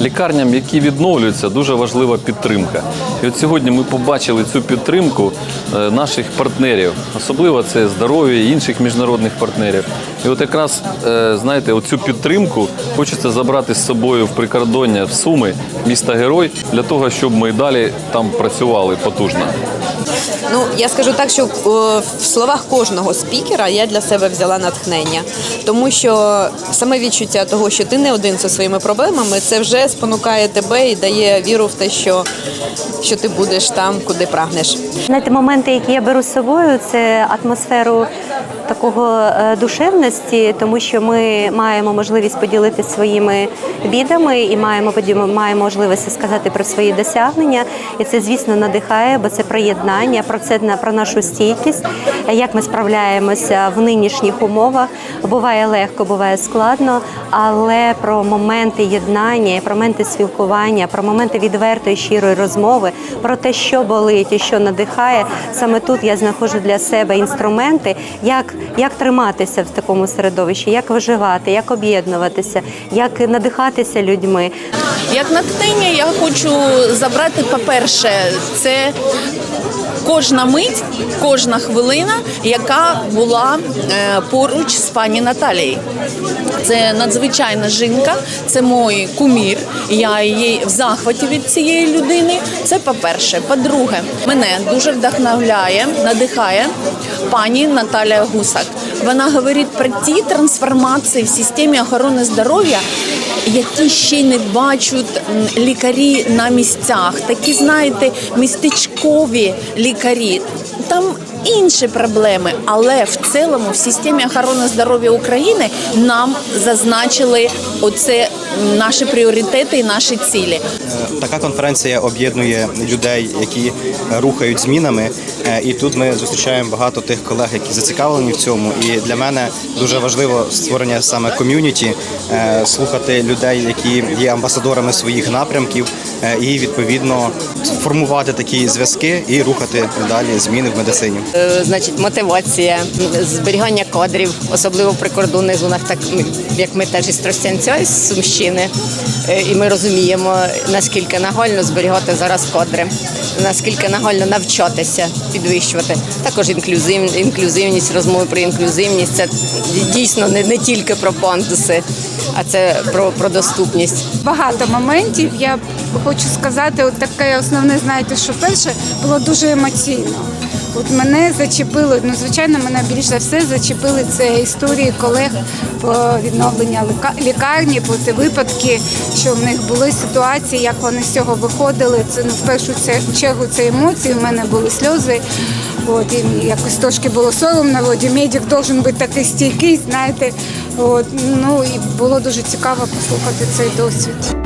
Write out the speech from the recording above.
Лікарням, які відновлюються, дуже важлива підтримка. І от сьогодні ми побачили цю підтримку е, наших партнерів, особливо це здоров'я інших міжнародних партнерів. І от якраз е, знаєте, оцю підтримку хочеться забрати з собою в прикордоння в Суми, міста Герой, для того, щоб ми далі там працювали потужно. Ну я скажу так, що е, в словах кожного спікера я для себе взяла натхнення, тому що саме відчуття того, що ти не один зі своїми проблемами, це вже спонукає тебе і дає віру в те, що, що ти будеш там, куди прагнеш. Знаєте, моменти, які я беру з собою, це атмосферу такого е, душевності, тому що ми маємо можливість поділитися своїми бідами і маємо маємо можливість сказати про свої досягнення. І це, звісно, надихає, бо це про єднання, про це про нашу стійкість, як ми справляємося в нинішніх умовах. Буває легко, буває складно, але про моменти єднання, про моменти спілкування, про моменти відвертої щирої розмови, про те, що болить і що надихає. Саме тут я знаходжу для себе інструменти, як, як триматися в такому середовищі, як виживати, як об'єднуватися, як надихатися людьми. Як натхнення я хочу забрати, по-перше, це кожна мить, кожна хвилина, яка була е, поруч з пані Наталією. Це надзвичайна жінка, це мій кумір. Я її в захваті від цієї людини. Це по-перше. По-друге, мене дуже вдохновляє, надихає пані Наталія Гусак. Вона говорить про ті трансформації в системі охорони здоров'я, які ще не бачать лікарі на місцях. Такі, знаєте, містечкові лікарі. Там інші проблеми, але в цілому в системі охорони здоров'я України нам зазначили оце наші пріоритети і наші цілі. Така конференція об'єднує людей, які е, рухають змінами. Е, І тут ми зустрічаємо багато тих колег, які зацікавлені в цьому. І для мене дуже важливо створення саме ком'юніті, е, слухати людей, які є амбасадорами своїх напрямків, е, і відповідно формувати такі зв'язки і рухати далі зміни в медицині. Е, значить, мотивація, зберігання кадрів, особливо в прикордонних зонах, так як ми теж із Тростянця, із Сумщини. Е, І ми розуміємо, наскільки нагально зберігати зараз кадри, наскільки нагально навчатися, підвищувати. Також інклюзив, інклюзивність, розмови про інклюзивність. Це дійсно не, не тільки про пандуси, а це про, про доступність. багато моментів. Я хочу сказати, от таке основне, знаєте, що перше було дуже емоційно. От мене зачепило, ну звичайно, мене більш за все зачепили це історії колег про відновлення лікарні, про ті випадки, що в них були ситуації, як вони з цього виходили. Це ну в першу чергу це емоції. У мене були сльози. От і якось трошки було соромно. Вроді медик должен бути такий стійкий, знаєте. От ну і було дуже цікаво послухати цей досвід.